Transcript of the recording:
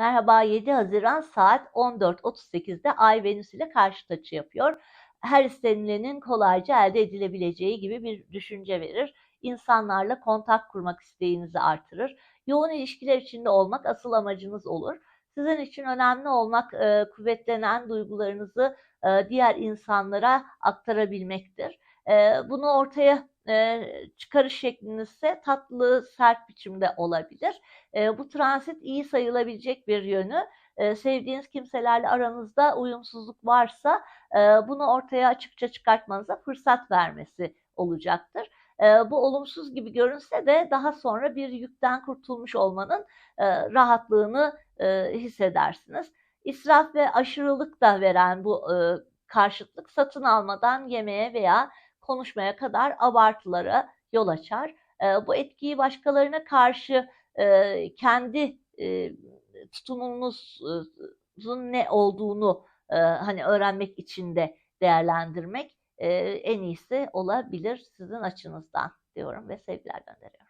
Merhaba 7 Haziran saat 14.38'de Ay Venüs ile karşıt açı yapıyor. Her istenilenin kolayca elde edilebileceği gibi bir düşünce verir. İnsanlarla kontak kurmak isteğinizi artırır. Yoğun ilişkiler içinde olmak asıl amacınız olur. Sizin için önemli olmak e, kuvvetlenen duygularınızı e, diğer insanlara aktarabilmektir. E, bunu ortaya e, çıkarış şekliniz ise tatlı, sert biçimde olabilir. E, bu transit iyi sayılabilecek bir yönü. E, sevdiğiniz kimselerle aranızda uyumsuzluk varsa e, bunu ortaya açıkça çıkartmanıza fırsat vermesi olacaktır. E, bu olumsuz gibi görünse de daha sonra bir yükten kurtulmuş olmanın e, rahatlığını e, hissedersiniz. İsraf ve aşırılık da veren bu e, karşıtlık satın almadan yemeğe veya konuşmaya kadar abartılara yol açar. E, bu etkiyi başkalarına karşı e, kendi e, tutumunuzun ne olduğunu e, hani öğrenmek için de değerlendirmek en iyisi olabilir sizin açınızdan diyorum ve sevgiler gönderiyorum.